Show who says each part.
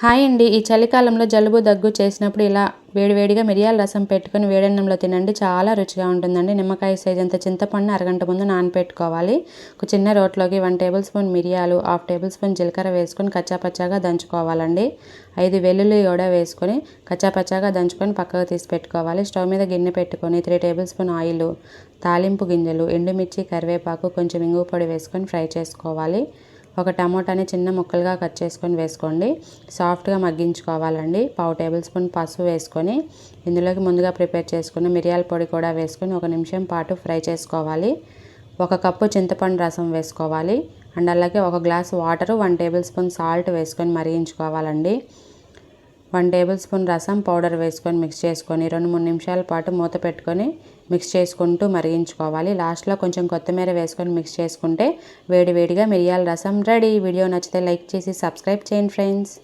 Speaker 1: Hi అండి. ఈ చలికాలంలో జలుబు దగ్గు చేసినప్పుడు ఇలా వేడివేడిగా మిరియాల రసం పెట్టుకొని వేడన్నంలో తినండి. చాలా రుచిగా ఉంటుందండి. నిమ్మకాయ సైజ్ అంత చింతపండు అరగంట ముందు నానపెట్టుకోవాలి. ఒక చిన్న రోట్లోకి వన్ టేబుల్ స్పూన్ మిరియాలు హాఫ్ టేబుల్ స్పూన్ జీలకర్ర వేసుకొని కచ్చాపచ్చాగా దంచుకోవాలండి. ఐదు వెల్లుల్లి కూడా వేసుకొని కచ్చాపచ్చాగా దంచుకొని పక్కకు తీసి పెట్టుకోవాలి. స్టవ్ మీద గిన్నె పెట్టుకొని త్రీ టేబుల్ స్పూన్ ఆయిల్ తాలింపు గింజలు ఎండుమిర్చి కరివేపాకు కొంచెం ఇంగు పొడి వేసుకొని ఫ్రై చేసుకోవాలి. ఒక టమోటాని చిన్న ముక్కలుగా కట్ చేసుకొని వేసుకోండి. సాఫ్ట్గా మగ్గించుకోవాలండి. పావు టేబుల్ స్పూన్ పసుపు వేసుకొని ఇందులోకి ముందుగా ప్రిపేర్ చేసుకుని మిరియాల పొడి కూడా వేసుకొని ఒక నిమిషం పాటు ఫ్రై చేసుకోవాలి. ఒక కప్పు చింతపండు రసం వేసుకోవాలి. అండ్ అలాగే ఒక glass water one tablespoon salt వేసుకొని మరిగించుకోవాలండి. వన్ టేబుల్ స్పూన్ రసం పౌడర్ వేసుకొని మిక్స్ చేసుకొని రెండు మూడు నిమిషాల పాటు మూత పెట్టుకొని మిక్స్ చేసుకుంటూ మరిగించుకోవాలి. లాస్ట్లో కొంచెం కొత్తిమీర వేసుకొని మిక్స్ చేసుకుంటే వేడివేడిగా మిరియాల రసం రెడీ. వీడియో నచ్చితే లైక్ చేసి సబ్స్క్రైబ్ చేయండి ఫ్రెండ్స్.